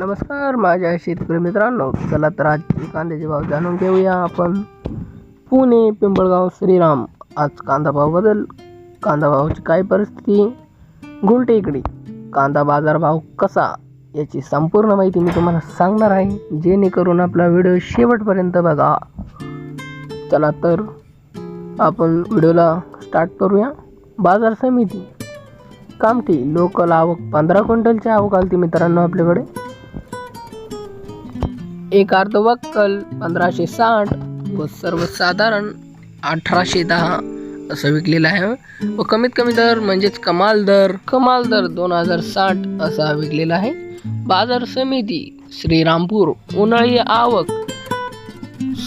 नमस्कार माझ्या शेतकरी मित्रांनो. चला तर आज कांद्याचे भाव जाणून घेऊया आपण. पुणे पिंपळगाव श्रीराम. आज कांदा भाव बदल. कांदा भावाची काय परिस्थिती? गुलटे इकडे. कांदा बाजार भाव कसा? याची संपूर्ण माहिती मी तुम्हाला सांगणार आहे. जेणेकरून आपला व्हिडिओ शेवटपर्यंत बघा. चला तर आपण व्हिडिओला स्टार्ट करूया. बाजार समिती. कामठी लोकल आवक पंधरा क्विंटलची आवक आली मित्रांनो आपल्याकडे. एक अर्धवक्कल पंधराशे साठ व सर्वसाधारण अठराशे दहा असं विकलेलं आहे. व कमीत कमी दर म्हणजेच कमाल दर कमाल दर दोन हजार साठ असा विकलेला आहे. बाजार समिती श्रीरामपूर उन्हाळी आवक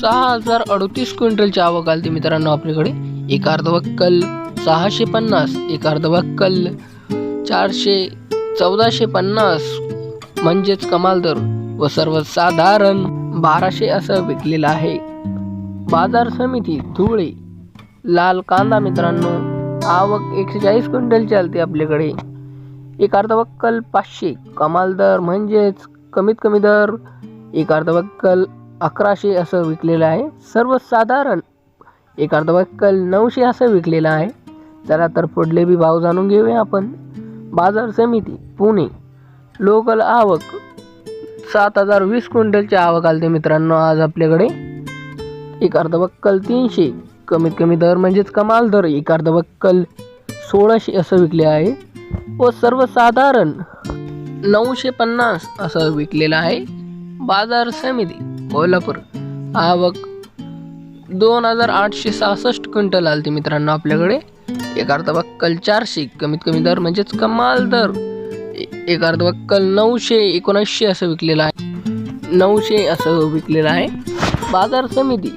सहा हजार अडतीस क्विंटलची आवक आली मित्रांनो आपल्याकडे. एक अर्धवक्कल सहाशे पन्नास एक अर्धवक्कल चारशे चौदाशे पन्नास म्हणजेच कमाल दर व सर्वसाधारण बाराशे असं विकलेलं आहे. बाजार समिती धुळे. लाल कांदा मित्रांनो आवक एकशे चाळीस क्विंटल चालते आपल्याकडे. एक अर्धवक्कल पाचशे. कमाल दर म्हणजेच कमीत कमी दर एक अर्धवक्कल अकराशे असं विकलेलं आहे. सर्वसाधारण एक अर्धवक्कल नऊशे असं विकलेलं आहे. चला तर पुढले बी भाव जाणून घेऊया आपण. बाजार समिती पुणे. लोकल आवक सात हजार वीस क्विंटलची आवक आलते मित्रांनो आज आपल्याकडे. एक अर्धवक्कल तीनशे. कमीत कमी दर म्हणजेच कमाल दर. एक अर्धवक्कल सोळाशे असं विकले आहे. व सर्वसाधारण नऊशे पन्नास असं विकलेलं आहे. बाजार समिती कोल्हापूर. आवक दोन हजार आठशे सहासष्ट क्विंटल आलते मित्रांनो आपल्याकडे. एक अर्धवक्कल चारशे. कमीत कमी दर म्हणजेच कमाल दर. एक अर्धवक्कल नऊशे एकोणऐंशी असं विकलेलं आहे. नऊशे असं विकलेलं आहे. बाजार समिती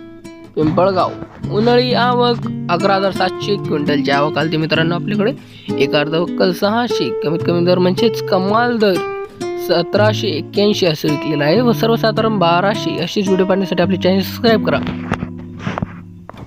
पिंपळगाव उन्हाळी आवक अकरा हजार सातशे क्विंटलची आवक आलती मित्रांनो आपल्याकडे. एक अर्धवक्कल सहाशे कमीत कमी दर म्हणजेच कमाल दर सतराशे एक्क्याऐंशी असं विकलेलं आहे व सर्वसाधारण बाराशे अशीच व्हिडिओ पाहण्यासाठी आपले चॅनल सबस्क्राईब करा.